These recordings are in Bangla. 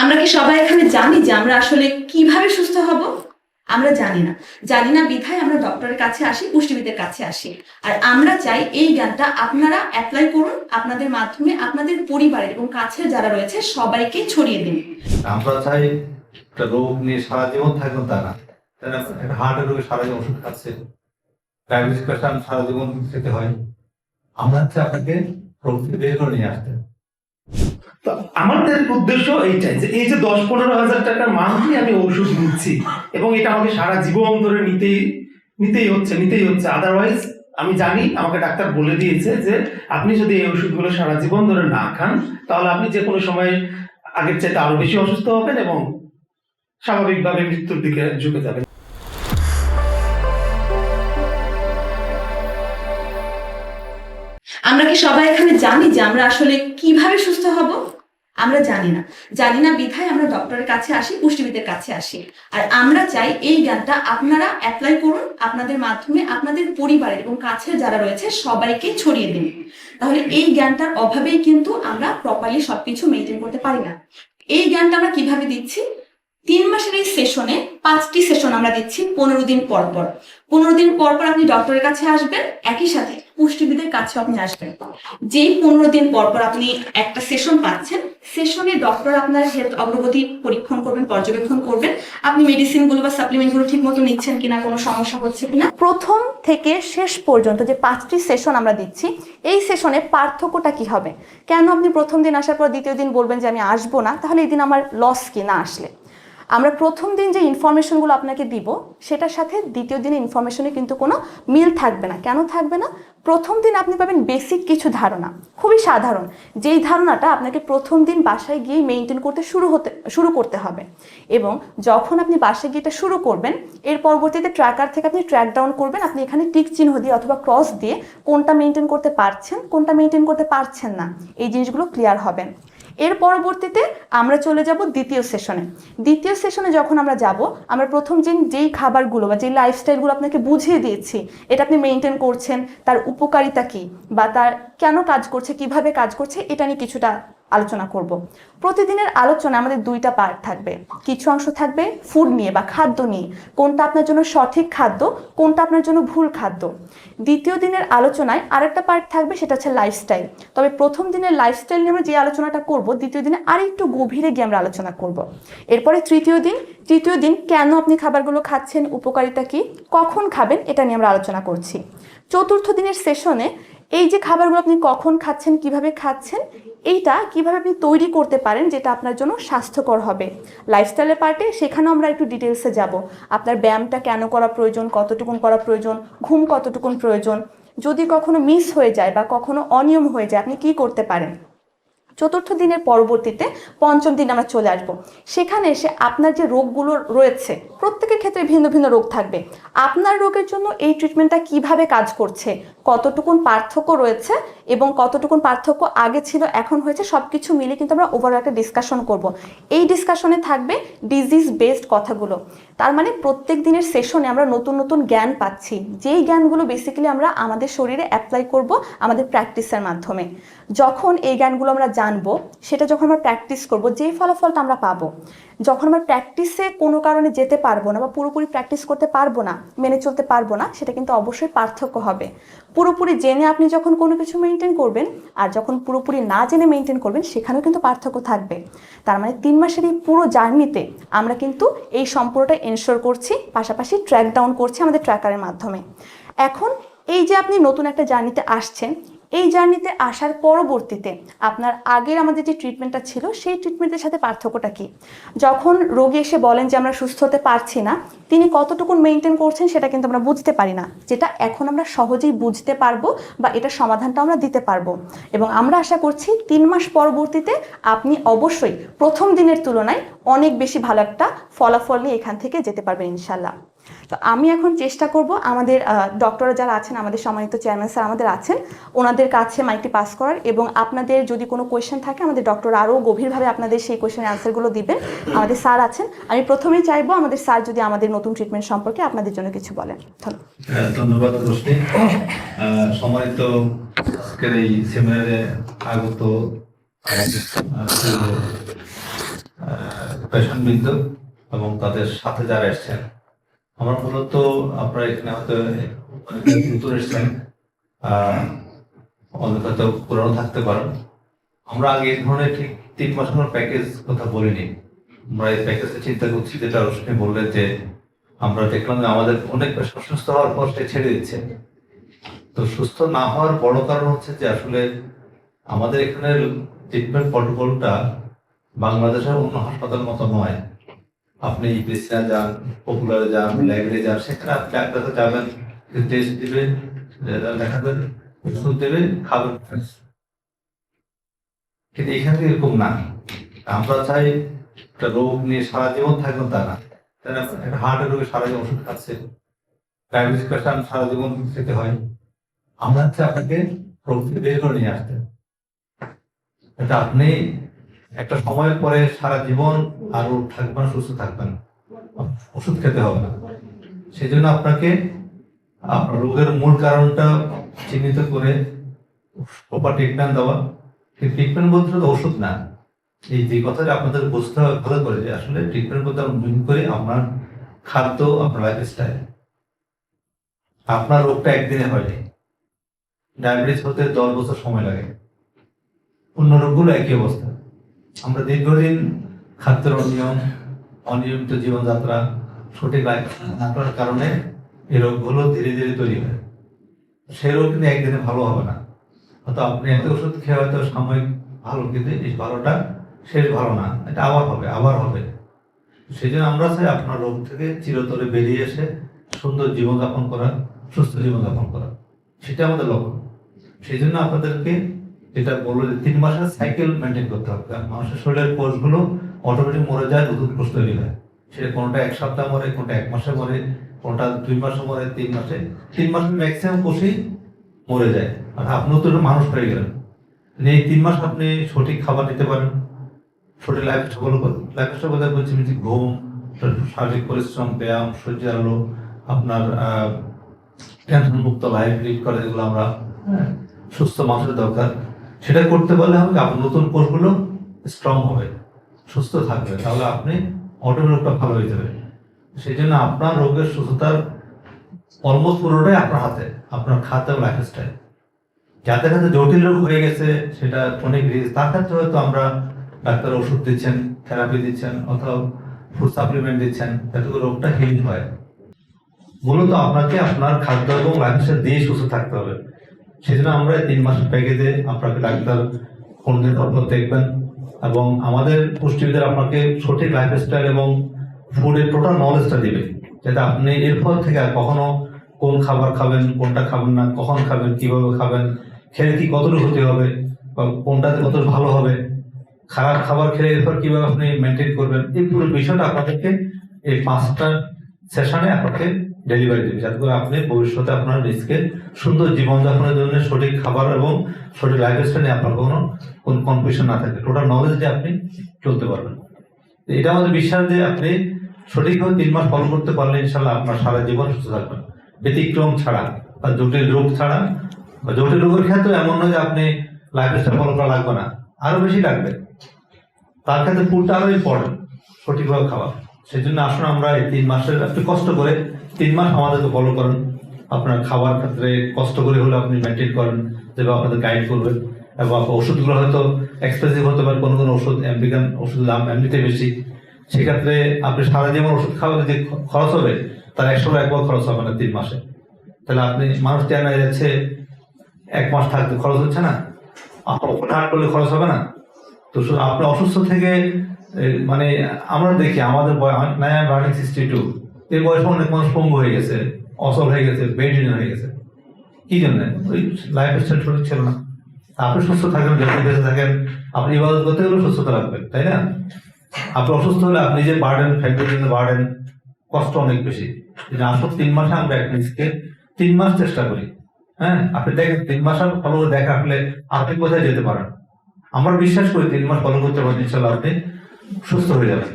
আমরা কি সবাই এখানে জানি যে আমরা আসলে কীভাবে সুস্থ হব? আমরা জানি না। জানি না বিধায় আমরা ডক্টরের কাছে আসি, পুষ্টিবিদের কাছে আসি। আর আমরা চাই এই জ্ঞানটা আপনারা অ্যাপ্লাই করুন, আপনাদের মাধ্যমে আপনাদের পরিবারের এবং কাছের যারা রয়েছে সবাইকে ছড়িয়ে দিন। আমরা চাই একটা রোগ নিয়ে সারা জীবন থাকবেন তা না তাই না? একটা হার্টের রোগে সারা জীবন ওষুধ খাচ্ছে ডায়াবেটিস পেশেন্ট সারা জীবন খেতে হয়। আমরা হচ্ছে আপনাকে থেকে বের করে নিয়ে আসতে। আমাদের উদ্দেশ্য এইটাই যে এই যে দশ পনেরো হাজার টাকার মান্থলি আমি ওষুধ নিচ্ছি এবং এটা আমাকে সারা জীবন ধরে নিতেই নিতেই হচ্ছে নিতেই হচ্ছে। আদারওয়াইজ আমি জানি, আমাকে ডাক্তার বলে দিয়েছে যে আপনি যদি এই ওষুধগুলো সারা জীবন ধরে না খান, তাহলে আপনি যে কোনো সময় আগের চাইতে আরও বেশি অসুস্থ হবেন এবং স্বাভাবিকভাবে মৃত্যুর দিকে ঝুঁকে যাবেন। আমরা কি সবাই এখানে জানি যে আমরা আসলে কীভাবে সুস্থ হব? আমরা জানি না। জানি না বিধায় আমরা ডক্টরের কাছে আসি, পুষ্টিবিদের কাছে আসি। আর আমরা চাই এই জ্ঞানটা আপনারা অ্যাপ্লাই করুন, আপনাদের মাধ্যমে আপনাদের পরিবারের এবং কাছের যারা রয়েছে সবাইকে ছড়িয়ে দিন। তাহলে এই জ্ঞানটার অভাবেই কিন্তু আমরা প্রপারলি সবকিছু মেনটেন করতে পারি না। এই জ্ঞানটা আমরা কীভাবে দিচ্ছি? তিন মাসের এই সেশনে পাঁচটি সেশন আমরা দিচ্ছি পনেরো দিন পর পর। পনেরো দিন পর পর আপনি ডক্টরের কাছে আসবেন, একই সাথে পুষ্টিবিদের কাছে আপনি আসবেন। যেই পনেরো দিন পর পর আপনি একটা সেশন পাচ্ছেন সেশনে ডক্টর আপনার হেলথ অগ্রগতি পরীক্ষণ করবেন, পর্যবেক্ষণ করবেন। আপনি মেডিসিনগুলো বা সাপ্লিমেন্টগুলো ঠিক মতো নিচ্ছেন কিনা, কোনো সমস্যা হচ্ছে কিনা? প্রথম থেকে শেষ পর্যন্ত যে পাঁচটি সেশন আমরা দিচ্ছি, এই সেশনে পার্থক্যটা কি হবে? কেন আপনি প্রথম দিন আসার পর দ্বিতীয় দিন বলবেন যে আমি আসব না? তাহলে এই দিন আমার লস কি না আসলে? আমরা প্রথম দিন যে ইনফরমেশনগুলো আপনাকে দিব, সেটার সাথে দ্বিতীয় দিনের ইনফরমেশনে কিন্তু কোনো মিল থাকবে না। কেন থাকবে না? প্রথম দিন আপনি পাবেন বেসিক কিছু ধারণা। খুবই সাধারণ। যেই ধারণাটা আপনাকে প্রথম দিন বাসায় গিয়ে মেনটেন করতে শুরু হতে, শুরু করতে হবে। এবং যখন আপনি বাসায় গিয়ে এটা শুরু করবেন, এর পরবর্তীতে ট্র্যাকার থেকে আপনি ট্র্যাক ডাউন করবেন, আপনি এখানে টিক চিহ্ন দিয়ে অথবা ক্রস দিয়ে কোনটা মেনটেন করতে পারছেন, কোনটা মেনটেন করতে পারছেন না, এই জিনিসগুলো ক্লিয়ার হবেন এর পরবর্তীতে আমরা চলে যাব দ্বিতীয় সেশনে। দ্বিতীয় সেশনে যখন আমরা যাব, আমরা প্রথম দিন যেই খাবারগুলো বা যেই লাইফস্টাইলগুলো আপনাকে বুঝিয়ে দিয়েছি, এটা আপনি মেনটেন করছেন, তার উপকারিতা কি বা তার কেন কাজ করছে, কীভাবে কাজ করছে, এটা নিয়ে কিছুটা আলোচনা করব। প্রতিদিনের আলোচনা আমাদের দুইটা পার্ট থাকবে। কিছু অংশ থাকবে ফুড নিয়ে বা খাদ্য নিয়ে। কোনটা আপনার জন্য সঠিক খাদ্য, কোনটা আপনার জন্য ভুল খাদ্য। দ্বিতীয় দিনের আলোচনায় আরেকটা পার্ট থাকবে, সেটা হচ্ছে লাইফস্টাইল তবে প্রথম দিনের লাইফস্টাইল নিয়ে আমরা যে আলোচনাটা করব, দ্বিতীয় দিনে আরেকটু গভীরে গিয়ে আমরা আলোচনা করব। এরপরে তৃতীয় দিন তৃতীয় দিন কেন আপনি খাবারগুলো খাচ্ছেন, উপকারিতা কি, কখন খাবেন, এটা নিয়ে আমরা আলোচনা করছি। চতুর্থ দিনের সেশনে এই যে খাবারগুলো আপনি কখন খাচ্ছেন, কীভাবে খাচ্ছেন, এইটা কীভাবে আপনি তৈরি করতে পারেন যেটা আপনার জন্য স্বাস্থ্যকর হবে। লাইফস্টাইলের পার্টে সেখানেও আমরা একটু ডিটেলসে যাব। আপনার ব্যায়ামটা কেন করা প্রয়োজন, কতটুকুন করা প্রয়োজন, ঘুম কতটুকুন প্রয়োজন, যদি কখনো মিস হয়ে যায় বা কখনো অনিয়ম হয়ে যায়, আপনি কি করতে পারেন? চতুর্থ দিনের পরবর্তীতে পঞ্চম দিন আমরা চলে আসব। সেখানে এসে আপনার যে রোগগুলো রয়েছে, প্রত্যেকের ক্ষেত্রে ভিন্ন ভিন্ন রোগ থাকবে। আপনার রোগের জন্য এই ট্রিটমেন্টটা কীভাবে কাজ করছে, কতটুকুন পার্থক্য রয়েছে এবং কতটুকুন পার্থক্য আগে ছিল, এখন হয়েছে সব কিছু মিলে কিন্তু আমরা ওভারঅল একটা ডিসকাশন করব। এই ডিসকাশনে থাকবে ডিজিজ বেসড কথাগুলো। তার মানে প্রত্যেক দিনের সেশনে আমরা নতুন নতুন জ্ঞান পাচ্ছি। যেই জ্ঞানগুলো বেসিক্যালি আমরা আমাদের শরীরে অ্যাপ্লাই করব আমাদের প্র্যাকটিসের মাধ্যমে। যখন এই জ্ঞানগুলো আমরা জানব, সেটা যখন আমরা প্র্যাকটিস করব, যে ফলাফলটা আমরা পাবো, যখন আমরা প্র্যাকটিসে কোনো কারণে যেতে পারব না বা পুরোপুরি প্র্যাকটিস করতে পারব না, মেনে চলতে পারব না, সেটা কিন্তু অবশ্যই পার্থক্য হবে। পুরোপুরি জেনে আপনি যখন কোনো কিছু মেনটেন করবেন, আর যখন পুরোপুরি না জেনে মেনটেন করবেন, সেখানেও কিন্তু পার্থক্য থাকবে। তার মানে তিন মাসের এই পুরো জার্নিতে আমরা কিন্তু এই সম্পর্কটা এনশোর করছি, পাশাপাশি ট্র্যাক ডাউন করছি আমাদের ট্র্যাকারের মাধ্যমে। এখন এই যে আপনি নতুন একটা জার্নিতে আসছেন এই জার্নিতে আসার পরবর্তীতে আপনার আগের আমাদের যে ট্রিটমেন্টটা ছিল, সেই ট্রিটমেন্টের সাথে পার্থক্যটা কি? যখন রোগী এসে বলেন যে আমরা সুস্থ হতে পারছি না, তিনি কতটুকু মেনটেন করছেন সেটা কিন্তু আমরা বুঝতে পারি না। যেটা এখন আমরা সহজেই বুঝতে পারব বা এটার সমাধানটা আমরা দিতে পারব। এবং আমরা আশা করছি তিন মাস পরবর্তীতে আপনি অবশ্যই প্রথম দিনের তুলনায় অনেক বেশি ভালো একটা ফলাফল নিয়ে এখান থেকে যেতে পারবেন ইনশাল্লাহ তো আমি এখন চেষ্টা করব আমাদের ডক্টররা যারা আছেন আমাদের সম্মানিত চেয়ারম্যান স্যার আমাদের আছেন ওনাদের কাছে মাইকটি পাস করার এবং আপনাদের যদি কোনো কোয়েশ্চেন থাকে আমাদের ডক্টর আরও গভীরভাবে আপনাদের সেই কোয়েশ্চেনের আনসারগুলো দিবেন। আমাদের স্যার আছেন। আমি প্রথমেই চাইব আমাদের স্যার যদি আমাদের নতুন ট্রিটমেন্ট সম্পর্কে আপনাদের জন্য কিছু বলেন। ধন্যবাদ। হ্যাঁ, সম্মানিত আজকের এই সেমিনারে আগত এবং তাদের সাথে যারা এসছেন। আমরা মূলত আপনারা এখানে হয়তো নতুন এসছেন অনেক হয়তো পুরানো থাকতে পারেন আমরা আগে এই ধরনের ঠিক তিন মাস কোনো প্যাকেজ কথা বলিনি। আমরা এই প্যাকেজে চিন্তা করছি, যেটা রোশনি বললেন যে আমরা দেখলাম যে আমাদের অনেক অসুস্থ হওয়ার পর সে ছেড়ে দিচ্ছে। তো সুস্থ না হওয়ার বড় কারণ হচ্ছে যে আসলে আমাদের এখানে ট্রিটমেন্ট প্রটোকলটা বাংলাদেশের অন্য হাসপাতাল মতো নয়। আপনি ইপিসিয়া যান পপুলারে যান লাইব্রেরি যান, সেখানে আপনি ডাক্তার যাবেন টেস্ট দিবেন দেখাবেন, ওষুধ দেবেন, খাবেন কিন্তু এখানে এরকম না। আমরা চাই একটা রোগ নিয়ে সারা জীবন থাকবেন তা না একটা হার্টের রোগে সারা জীবন ওষুধ খাচ্ছে। ডায়াবেটিস পেশেন্ট সারা জীবন খেতে হয়। আমরা হচ্ছে আপনাকে রোগ বের করে নিয়ে আসতে। এটা আপনি একটা সময়ের পরে সারা জীবন আরও থাকবেন সুস্থ থাকবেন ওষুধ খেতে হবে না। সেই জন্য আপনাকে রোগের মূল কারণটা চিহ্নিত করে প্রপার ট্রিটমেন্ট দেওয়া। ট্রিটমেন্ট বলতে ওষুধ না, এই যে কথাটা আপনাদের বুঝতে হবে, ভালো করে যে আসলে ট্রিটমেন্ট বলতে মিন করি আপনার খাদ্য, আপনার লাইফ স্টাইল আপনার রোগটা একদিনে হয়নি। ডায়াবেটিস হতে দশ বছর সময় লাগে। অন্য রোগগুলো একই অবস্থা। আমরা দীর্ঘদিন খাদ্যের অনিয়ম, অনিয়মিত জীবনযাত্রা, সঠিক না কারণে এই রোগগুলো ধীরে ধীরে তৈরি হয়। সেই রোগ কিন্তু একদিনে ভালো হবে না। হয়তো আপনি এত ওষুধ খেয়ে হয়তো সাময়িক ভালো, কিন্তু ভালোটা শেষ ভালো না। এটা আবার হবে আবার হবে। সেই জন্য আমরা চাই আপনার রোগ থেকে চিরতরে বেরিয়ে এসে সুন্দর জীবনযাপন করা, সুস্থ জীবনযাপন করা। সেটা আমাদের লক্ষ্য। সেই জন্য আপনাদেরকে যেটা বলল যে তিন মাসের সাইকেল মেনটেন করতে হবে। কারণ মানুষের শরীরের কোষগুলো অটোমেটিক মরে যায় নতুন কোষ তৈরি হয়। সেটা কোনটা এক সপ্তাহ মরে কোনটা এক মাসে মরে কোনটা দুই মাসে মরে তিন মাসে। তিন মাসে ম্যাক্সিমাম কোষই মরে যায়। আর আপনিও তো মানুষ হয়ে গেলেন। এই তিন মাস আপনি সঠিক খাবার নিতে পারেন সঠিক লাইফ স্টাইল লাইফ স্টাইল বলতে বলছি যে ঘুম শারীরিক পরিশ্রম ব্যায়াম সূর্যের আলো আপনার টেনশন মুক্ত লাইফ লিড করে যেগুলো আমরা হ্যাঁ, সুস্থ মানুষের দরকার। সেটা করতে পারলে হবে আপনার নতুন কোষগুলো স্ট্রং হবে, সুস্থ থাকবে, তাহলে আপনি অটোমেটিকটা ভালো হয়ে যাবে। সেই জন্য আপনার রোগের সুস্থতার অলমোস্ট পুরোটাই আপনার হাতে, আপনার খাদ্য লাইফ স্টাইল যাদের হাতে জটিল রোগ হয়ে গেছে, সেটা অনেক রিস্ক তার ক্ষেত্রে হয়তো আমরা ডাক্তার ওষুধ দিচ্ছেন থেরাপি দিচ্ছেন, অথবা ফুড সাপ্লিমেন্ট দিচ্ছেন, যাতে রোগটা হিল হয়। মূলত আপনাকে আপনার খাদ্য এবং লাইফস্টাইল দিয়ে সুস্থ থাকতে হবে। সেজন্য আমরা তিন মাসের প্যাকেজে আপনাকে ডাক্তার কোনদিন পর পর দেখবেন এবং আমাদের পুষ্টিবিদের আপনাকে সঠিক লাইফস্টাইল এবং ফুডের টোটাল নলেজটা দিবে, যাতে আপনি এরপর থেকে আর কখনো কোন খাবার খাবেন, কোনটা খাবেন না, কখন খাবেন, কীভাবে খাবেন, খেলে কি কতটুকু হতে হবে বা কোনটাতে কত ভালো হবে, খারাপ খাবার খেলে এরপর কীভাবে আপনি মেনটেন করবেন, এই পুরো বিষয়টা আপনাদেরকে এই পাঁচটা সেশনে আপনাকে ডেলিভারি দেবে। যাতে করে আপনি ভবিষ্যতে আপনার নিজকে সুন্দর জীবনযাপনের জন্য সঠিক খাবার এবং সঠিক লাইফস্টাইল নিয়ে আপনার কোনো কোন কনফিউশন না থাকে। টোটাল নলেজ দিয়ে আপনি চলতে পারবেন। এটা আমাদের বিশ্বাস যে আপনি সঠিকভাবে তিন মাস ফলো করতে পারলে ইনশাল্লাহ আপনার সারা জীবন সুস্থ থাকবেন ব্যতিক্রম ছাড়া বা জটিল রোগ ছাড়া বা জটিল রোগের ক্ষেত্রে এমন নয় যে আপনি লাইফস্টাইল ফলো করা লাগবে না। আরও বেশি লাগবে। তার ক্ষেত্রে ফুডটা আরও ইম্পর্টেন্ট সঠিকভাবে খাওয়া। সেই জন্য আসুন আমরা এই তিন মাসের একটু কষ্ট করে তিন মাস আমাদেরকে ফলো করেন। আপনার খাবার ক্ষেত্রে কষ্ট করে হলে আপনি মেনটেন করেন যেভাবে আপনাদের গাইড করবেন এবং ওষুধগুলো হয়তো এক্সপেন্সিভ হতে পারে, কোনো কোনো ওষুধ আমেরিকান ওষুধের দাম এমনিতে বেশি। সেক্ষেত্রে আপনি সারা জীবন ওষুধ খাওয়ালে যে খরচ হবে, তার একশো একবার খরচ হবে না তিন মাসে। তাহলে আপনি মানুষ টেনা যাচ্ছে, এক মাস থাকতে খরচ হচ্ছে না। আপনার ওপেন হার্ট করলে খরচ হবে না। তো আপনি অসুস্থ থেকে মানে আমরা দেখি, আমাদের বয়স রানিং সিক্সটি টু এই বয়সে অনেক মানুষ পঙ্গু হয়ে গেছে অসল হয়ে গেছে বেডিন হয়ে গেছে। কি জন্য? ওই লাইফ স্টাইল সঠিক ছিল না। আপনি সুস্থ থাকেন যখন বেঁচে থাকেন, আপনি ইবাদত করতে গেলে সুস্থতা রাখবেন তাই না? আপনি অসুস্থ হলে আপনি যে বার্ডেন ফ্যামিলির জন্য বার্ডেন কষ্ট অনেক বেশি। আসল তিন মাসে, আমরা নিজকে তিন মাস চেষ্টা করি। হ্যাঁ? আপনি দেখেন, তিন মাস আর ফলো দেখা রাখলে আপনি কোথায় যেতে পারেন? আমরা বিশ্বাস করি তিন মাস ফলো করতে পারেন ইনশাল্লাহ আপনি সুস্থ হয়ে যাবেন।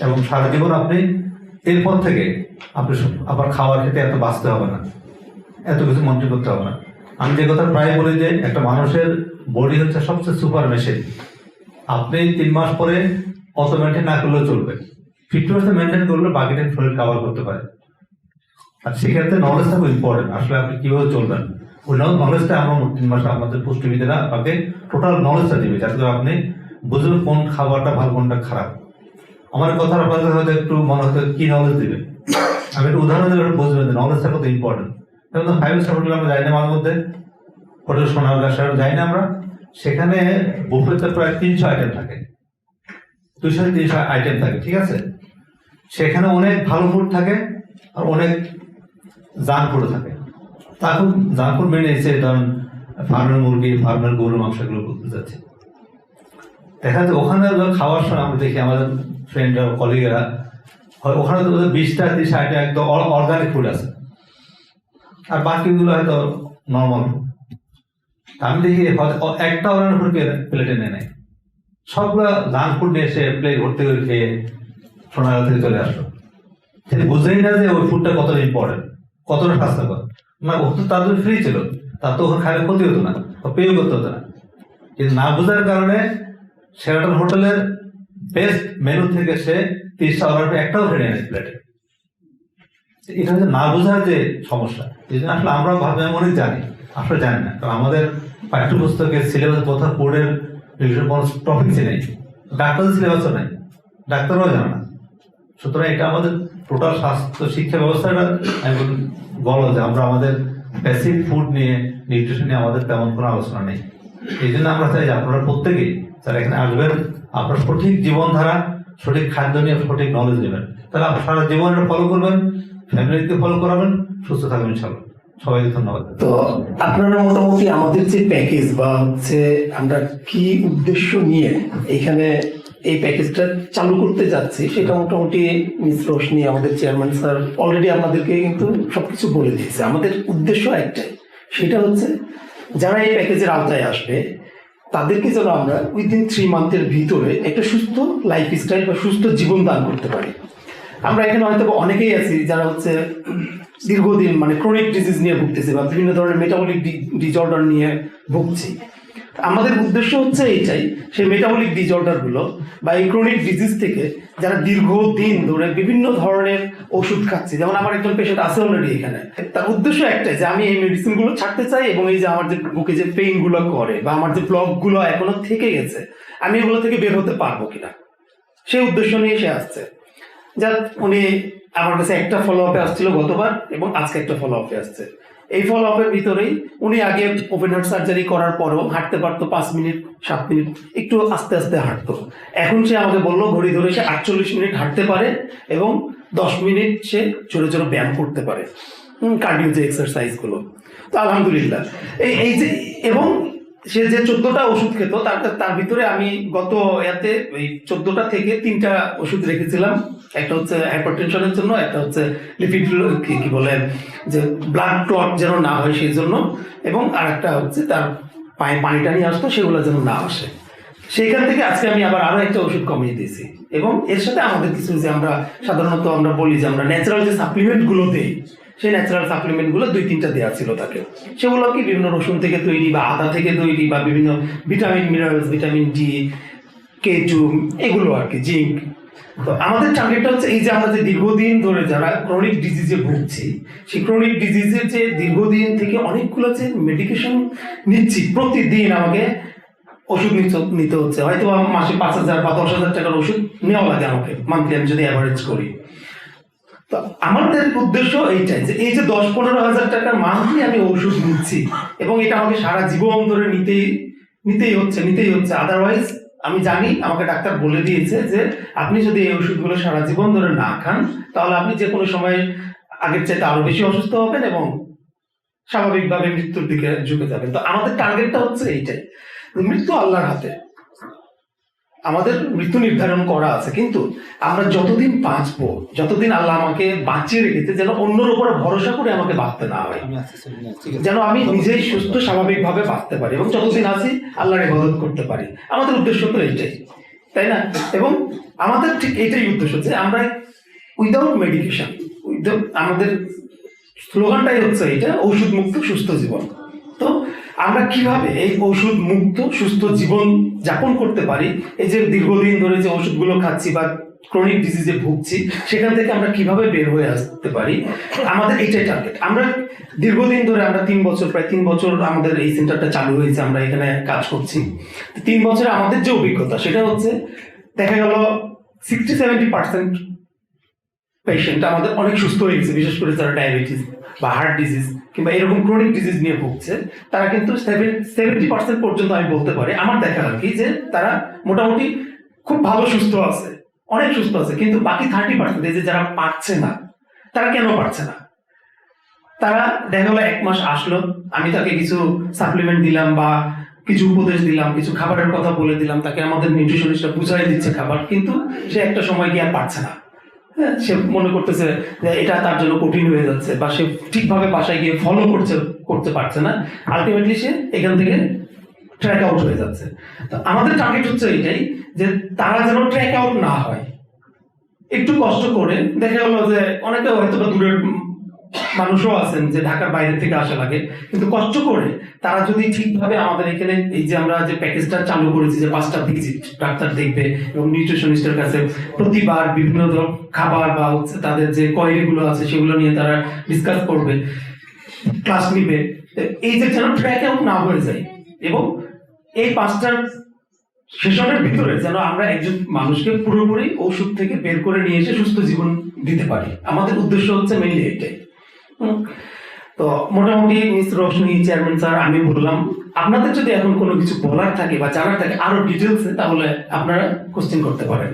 এবং সারা জীবন আপনি এরপর থেকে আপনি আবার খাওয়ার খেতে এত বাঁচতে হবে না। এত কিছু মন্ত্রী করতে হবে না। আমি যে কথা প্রায় বলি যে, একটা মানুষের বডি হচ্ছে সবচেয়ে সুপার মেশিন আপনি তিন মাস পরে অত মেনটেন না করলেও চলবে। ফিফটি পার্সেন্ট মেনটেন করলে বাকিটা শরীর কাভার করতে পারে। আর সেক্ষেত্রে নলেজটা খুব ইম্পর্টেন্ট আসলে আপনি কীভাবে চলবেন? ওই নলেজটা আমরা তিন মাসে আমাদের পুষ্টিবিদেরা আপনাকে টোটাল নলেজটা দিবে। যাতে আপনি বুঝবেন কোন খাবারটা ভালো, কোনটা খারাপ। আমার কথা আপনাদের হয়তো একটু মনে হতো কি নলেজ দিবে? আমি একটু উদাহরণ দিলে বুঝবেন নলেজটা কত ইম্পর্টেন্ট যেমন ফাইভ স্টার হোটেল আমরা যাই না মধ্যে। হোটেল সোনারগাঁ শহর যাই না আমরা। সেখানে বুফেতে প্রায় তিনশো আইটেম থাকে। দুশো তিনশো আইটেম থাকে, ঠিক আছে? সেখানে অনেক ভালো ফুড থাকে আর অনেক জাঙ্ক ফুড থাকে। তা এখন জাঙ্ক ফুড এসে ধরুন ফার্মের মুরগি ফার্মের গরুর মাংস এগুলো যাচ্ছে। দেখা যাচ্ছে ওখানে খাওয়ার সময় আমরা দেখি আমাদের ফ্রেন্ডরা কলিগেরা ওখানে তো বিশটা ত্রিশ আইটেম একদম অর্গানিক ফুড আছে। আর বাকিগুলো হয়তো নর্মাল আমি দেখি একটা অর্গানিক ফুড প্লেটে নেয় নাই সবগুলো জাঙ্ক ফুড নিয়ে এসে প্লেট ভর্তি করে খেয়ে সোনাগা থেকে চলে আসলো। সে বুঝেই না যে ওই ফুডটা কতটা ইম্পর্টেন্ট কতটা স্বাস্থ্যকর। না, ও তো জন্য ফ্রি ছিল, তার তো ওখানে খাইলে ক্ষতি হতো না পেও করতে হতো না। কিন্তু না বোঝার কারণে সেরাটন হোটেলের বেস্ট মেনু থেকে সে তিরিশটা অর্ডার একটাও ফেরে নেয় প্লেটে এটা হচ্ছে না বোঝার যে সমস্যা, এই জন্য আসলে আমরা ভাবে অনেক জানি, আসলে জানি না, কারণ আমাদের পাঠ্যপুস্তকের সিলেবাস কোথাও বোর্ডের কোনো টপিকসই নেই। ডাক্তারের সিলেবাসও নেই, ডাক্তাররাও জানে না। সুতরাং এটা আমাদের টোটাল স্বাস্থ্য শিক্ষা ব্যবস্থাটা আমি বলো যে আমরা আমাদের বেসিক ফুড নিয়ে নিউট্রিশন নিয়ে আমাদের তেমন কোনো আলোচনা নেই। এই জন্য আমরা চাই যে আপনারা প্রত্যেকেই যারা এখানে আসবেন আপনার সঠিক জীবনধারা, সঠিক খাদ্য নিয়ে সঠিক নলেজ নেবেন। তাহলে আপনার সারা জীবন এটা ফলো করবেন ফ্যামিলিকে ফলো করাবেন, সুস্থ থাকবেন ইনশাল্লাহ সবাইকে ধন্যবাদ। তো আপনারা মোটামুটি আমাদের যে প্যাকেজ বা হচ্ছে আমরা কি উদ্দেশ্য নিয়ে এখানে এই প্যাকেজটা চালু করতে যাচ্ছি, সেটা মোটামুটি মিস রোশনি, আমাদের চেয়ারম্যান স্যার অলরেডি আপনাদেরকে কিন্তু সবকিছু বলে দিয়েছে। আমাদের উদ্দেশ্য একটাই, সেটা হচ্ছে যারা এই প্যাকেজের আওতায় আসবে তাদেরকে যেন আমরা উইদিন থ্রি মান্থের ভিতরে একটা সুস্থ লাইফ স্টাইল বা সুস্থ জীবন দান করতে পারি। আমরা এখানে হয়তো অনেকেই আছি যারা হচ্ছে দীর্ঘদিন মানে ক্রনিক ডিজিজ নিয়ে ভুগতেছে বা বিভিন্ন ধরনের মেটাবলিক ডিজর্ডার নিয়ে ভুগছি। আমাদের উদ্দেশ্য হচ্ছে এইটাই, সেই মেটাবলিক ডিজর্ডারগুলো বা এই ক্রনিক ডিজিজ থেকে যারা দীর্ঘদিন ধরে বিভিন্ন ধরনের ওষুধ খাচ্ছে, যেমন আমার একজন পেশেন্ট আছে অলরেডি এখানে। তার উদ্দেশ্য একটাই যে আমি এই মেডিসিনগুলো ছাড়তে চাই এবং এই যে আমার যে বুকে যে পেইনগুলো করে বা আমার যে ব্লকগুলো এখনও থেকে গেছে, আমি এগুলো থেকে বের হতে পারব কিনা? সেই উদ্দেশ্য নিয়ে সে আসছে। যাক, উনি আমার কাছে একটা ফলো আপে আসছিল গতবার এবং আজকে একটা ফলো আপে আসছে। এই ফলো আপের ভিতরেই উনি আগে ওপেন হার্ট সার্জারি করার পরেও হাঁটতে পারতো পাঁচ মিনিট, সাত মিনিট, একটু আস্তে আস্তে হাঁটতো। এখন সে আমাকে বলল, ঘড়ি ধরে সে আটচল্লিশ মিনিট হাঁটতে পারে এবং দশ মিনিট সে ছোটো ছোটো ব্যায়াম করতে পারে। কার্ডিও যে এক্সারসাইজগুলো তো আলহামদুলিল্লাহ। এই এই যে, এবং সে যে চোদ্দটা ওষুধ খেত, তার তার ভিতরে আমি গত এতে এই চোদ্দটা থেকে তিনটা ওষুধ রেখেছিলাম। একটা হচ্ছে হাইপারটেনশনের জন্য, একটা হচ্ছে লিপিড কি বলে, যে ব্লাড ক্লট যেন না হয় সেই জন্য, এবং আর একটা হচ্ছে তার পায়ে পানি টানি আসতো, সেগুলো যেন না আসে। সেইখান থেকে আজকে আমি আবার আরও একটা ওষুধ কমিয়ে দিয়েছি। এবং এর সাথে আমাদের কিছু যে আমরা সাধারণত আমরা বলি যে আমরা ন্যাচারাল যে সাপ্লিমেন্টগুলো দিই, সেই ন্যাচারাল সাপ্লিমেন্টগুলো দুই, তিনটা দেওয়া ছিল তাকে। সেগুলো কি বিভিন্ন রসুন থেকে তৈরি বা আদা থেকে তৈরি বা বিভিন্ন vitamin minerals vitamin D K two এগুলো আর কি জিঙ্ক তো আমাদের টার্গেটটা হচ্ছে এই যে আমরা যে দীর্ঘদিন ধরে যারা ক্রনিক ডিজিজে ভুগছি, সেই ক্রনিক ডিজিজের যে দীর্ঘদিন থেকে অনেকগুলো যে মেডিকেশন নিচ্ছি, প্রতিদিন আমাকে ওষুধ নিতে- হচ্ছে। হয়তো মাসে পাঁচ হাজার বা দশ হাজার টাকার ওষুধ নেওয়া লাগে আমাকে মান্থলি আমি যদি অ্যাভারেজ করি। তো আমাদের উদ্দেশ্য এইটাই যে এই যে দশ পনেরো হাজার টাকার মান্থলি আমি ওষুধ নিচ্ছি, এবং এটা আমাকে সারা জীবন ধরে নিতেই নিতেই হচ্ছে নিতেই হচ্ছে। আদারওয়াইজ আমি জানি, আমাকে ডাক্তার বলে দিয়েছে যে আপনি যদি এই ওষুধগুলো সারা জীবন ধরে না খান, তাহলে আপনি যে কোনো সময় আগের চাইতে আরও বেশি অসুস্থ হবেন এবং স্বাভাবিকভাবে মৃত্যুর দিকে ঝুঁকে যাবেন। তো আমাদের টার্গেটটা হচ্ছে এইটাই। মৃত্যু আল্লাহর হাতে। আমাদের মৃত্যু নির্ধারণ করা আছে কিন্তু আমরা যতদিন বাঁচবো যতদিন আল্লাহ আমাকে বাঁচিয়ে রেখেছে যেন অন্যর উপরে ভরসা করে আমাকে বাঁচতে না হয়। যেন আমি নিজেই সুস্থ স্বাভাবিকভাবে বাঁচতে পারি এবং যতদিন আছি আল্লাহর ইবাদত করতে পারি। আমাদের উদ্দেশ্য তো এইটাই তাই না? এবং আমাদের ঠিক এইটাই উদ্দেশ্য যে আমরা উইদাউট মেডিকেশন উইদাউট আমাদের স্লোগানটাই হচ্ছে এটা ঔষধ মুক্ত সুস্থ জীবন। তো আমরা কীভাবে এই ওষুধ মুক্ত, সুস্থ জীবন যাপন করতে পারি? এই যে দীর্ঘদিন ধরে যে ওষুধগুলো খাচ্ছি বা ক্রনিক ডিজিজে ভুগছি, সেখান থেকে আমরা কীভাবে বের হয়ে আসতে পারি? আমাদের এইটাই টার্গেট আমরা দীর্ঘদিন ধরে, আমরা তিন বছর, প্রায় তিন বছর আমাদের এই সেন্টারটা চালু হয়েছে, আমরা এখানে কাজ করছি। তিন বছরে আমাদের যে অভিজ্ঞতা, সেটা হচ্ছে, দেখা গেল সিক্সটি সেভেন্টি পার্সেন্ট পেশেন্ট আমাদের অনেক সুস্থ হয়ে গেছে, বিশেষ করে যারা ডায়াবেটিস বা হার্ট ডিজিজ কিংবা এরকম ক্রনিক ডিজিজ নিয়ে ভুগছে, তারা কিন্তু সেভেন্টি পার্সেন্ট পর্যন্ত আমি বলতে পারি, আমার দেখা আর কি যে তারা মোটামুটি খুব ভালো সুস্থ আছে, অনেক সুস্থ আছে, কিন্তু বাকি থার্টি পার্সেন্ট যে যারা পারছে না, তারা কেন পারছে না? তারা দেখা গেলো এক মাস আসলো, আমি তাকে কিছু সাপ্লিমেন্ট দিলাম বা কিছু উপদেশ দিলাম, কিছু খাবারের কথা বলে দিলাম, তাকে আমাদের নিউট্রিশনিস্টরা বুঝাই দিচ্ছে খাবার, কিন্তু সে একটা সময় গিয়ে আর পারছে না। সে মনে করতেছে এটা তার জন্য কঠিন হয়ে যাচ্ছে বা সে ঠিকভাবে বাসায় গিয়ে ফলো করছে, করতে পারছে না। আলটিমেটলি সে এখান থেকে ট্র্যাক আউট হয়ে যাচ্ছে। তো আমাদের টার্গেট হচ্ছে এইটাই যে তারা যেন ট্র্যাক আউট না হয়। একটু কষ্ট করে দেখা গেলো যে অনেকে হয়তো দূরের মানুষও আছেন যে ঢাকার বাইরে থেকে আসা লাগে। কিন্তু কষ্ট করে তারা যদি ঠিকভাবে আমাদের এখানে এই যে আমরা যে প্যাকেজটা চালু করেছি, যে পাঁচটা ভিজিট ডাক্তার দেখবে এবং নিউট্রিশনিস্টের কাছে প্রতিবার বিভিন্ন ধর খাবার বা হচ্ছে তাদের যে কোয়ারিগুলো আছে সেগুলো নিয়ে তারা ডিসকাস করবে ক্লাস নিবে। এই যে যেন ট্র্যাক আউট না হয়ে যায় এবং এই পাঁচটার সেশনের ভিতরে যেন আমরা একজন মানুষকে পুরোপুরি ওষুধ থেকে বের করে নিয়ে এসে সুস্থ জীবন দিতে পারি। আমাদের উদ্দেশ্য হচ্ছে মেইনলি এটাই। তো মোটামুটি মিস রোশনি, চেয়ারম্যান স্যার, আমি বললাম, আপনাদের যদি এখন কোনো কিছু বলার থাকে বা জানার থাকে, আরও ডিটেলসে তাহলে আপনারা কোশ্চেন করতে পারেন।